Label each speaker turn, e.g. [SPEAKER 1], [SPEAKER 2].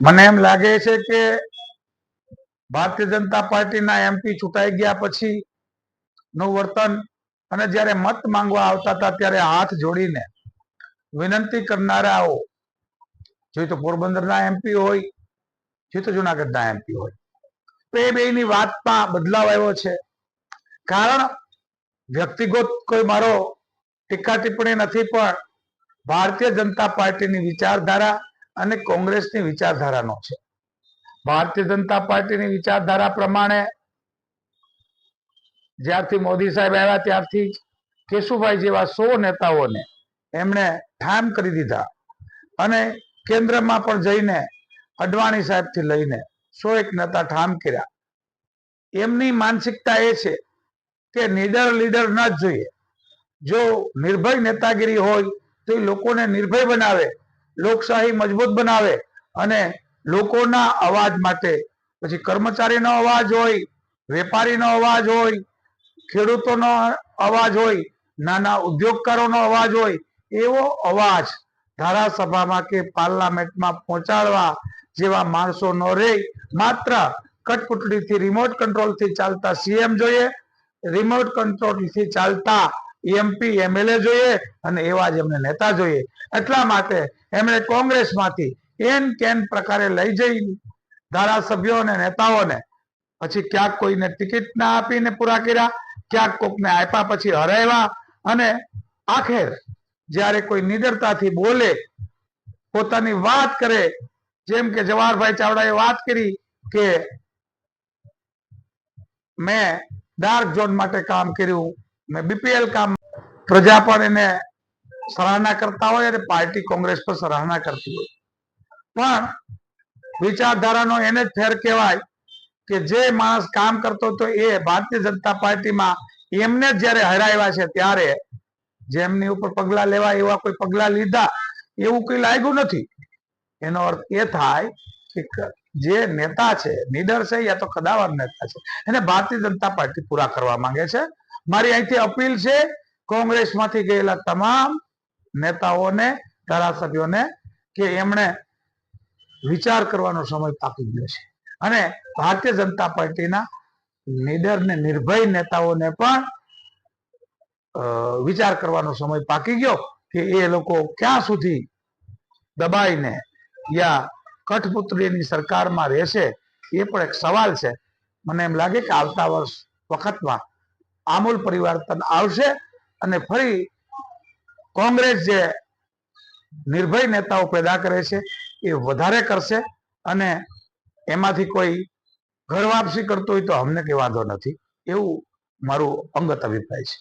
[SPEAKER 1] મને એમ લાગે છે કે ભારતીય જનતા પાર્ટીના એમપી ચૂંટાઈ ગયા પછી નું વર્તન અને જ્યારે મત માંગવા આવતા હતા ત્યારે હાથ જોડીને વિનંતી કરનારાઓ જોઈએ તો પોરબંદરના એમપી હોય જોઈએ તો જુનાગઢના એમપી હોય, તો એ બેની વાતમાં બદલાવ આવ્યો છે. કારણ વ્યક્તિગત કોઈ મારો ટીકા ટિપ્પણી નથી, પણ ભારતીય જનતા પાર્ટીની વિચારધારા અને કોંગ્રેસની વિચારધારાનો છે. ભારતીય જનતા પાર્ટીની વિચારધારા પ્રમાણે જ્યારથી મોદી સાહેબ આવ્યા ત્યારથી કેશુભાઈ જેવા સો નેતાઓને એમણે ઠામ કરી દીધા અને કેન્દ્રમાં પણ જઈને અડવાણી સાહેબથી લઈને સો એક નેતા ઠામ કર્યા. એમની માનસિકતા એ છે કે નીડર લીડર ન જ જોઈએ. જો નિર્ભય નેતાગીરી હોય તો એ લોકોને નિર્ભય બનાવે લોકશાહી મજબૂત બનાવે અને લોકોના અવાજ માટે. પછી કર્મચારીનો અવાજ હોય, વેપારીનો અવાજ હોય, ખેડૂતોનો અવાજ હોય, નાના ઉદ્યોગકારોનો અવાજ હોય, એવો અવાજ ધારાસભામાં કે પાર્લામેન્ટમાં પહોંચાડવા જેવા માણસો ન રહે. માત્ર કટપુટડીથી રિમોટ કંટ્રોલથી ચાલતા સીએમ જોઈએ રિમોટ કંટ્રોલથી ચાલતા એમપી એમએલએ જોઈએ અને એવા જ એમને નેતા જોઈએ. એટલા માટે એમણે કોંગ્રેસમાંથી એન કેન પ્રકારે લઈ જઈ ધારાસભ્યો અને નેતાઓને પછી ક્યાંક કોઈને ટિકિટ ના આપીને પૂરા કર્યા, ક્યાંક કોકને આપ્યા પછી હરાવ્યા અને આખેર જ્યારે કોઈ નિડરતાથી બોલે, પોતાની વાત કરે, જેમ કે જવાહરભાઈ ચાવડાએ વાત કરી કે મેં ડાર્ક ઝોન માટે કામ કર્યું, મેં બીપીએલ કામ પ્રજા પણ એને સરાહના કરતા હોય અને પાર્ટી કોંગ્રેસ પર સરાહના કરતી હોય. પણ વિચારધારાનો એને જ ફેર કહેવાય કે જે માણસ કામ કરતો હતો એ ભારતીય જનતા પાર્ટીમાં એમને જ્યારે હરાવ્યા છે ત્યારે જેમની ઉપર પગલા લેવા એવા કોઈ પગલા લીધા એવું કઈ લાગ્યું નથી. એનો અર્થ એ થાય કે, જે નેતા છે, નીડર છે યા તો કદાવર નેતા છે, એને ભારતીય જનતા પાર્ટી પૂરા કરવા માંગે છે. મારી અહીંથી અપીલ છે, કોંગ્રેસમાંથી ગયેલા તમામ નેતાઓને, ધારાસભ્યોને કે એમણે વિચાર કરવાનો સમય પાકી ગયો છે. અને ભારતીય જનતા પાર્ટીના નીડર ને નિર્ભય નેતાઓને પણ વિચાર કરવાનો સમય પાકી ગયો કે એ લોકો ક્યાં સુધી દબાઈને યા કઠપુતળીની સરકારમાં રહેશે, એ પણ એક સવાલ છે. મને એમ લાગે કે આવતા વર્ષ વખતમાં આમૂલ પરિવર્તન આવશે અને ફરી કોંગ્રેસ જે નિર્ભય નેતાઓ પેદા કરે છે, એ વધારે કરશે અને એમાંથી કોઈ ઘર વાપસી કરતો હોય તો અમને કઈ વાંધો નથી. એવું મારું અંગત અભિપ્રાય છે.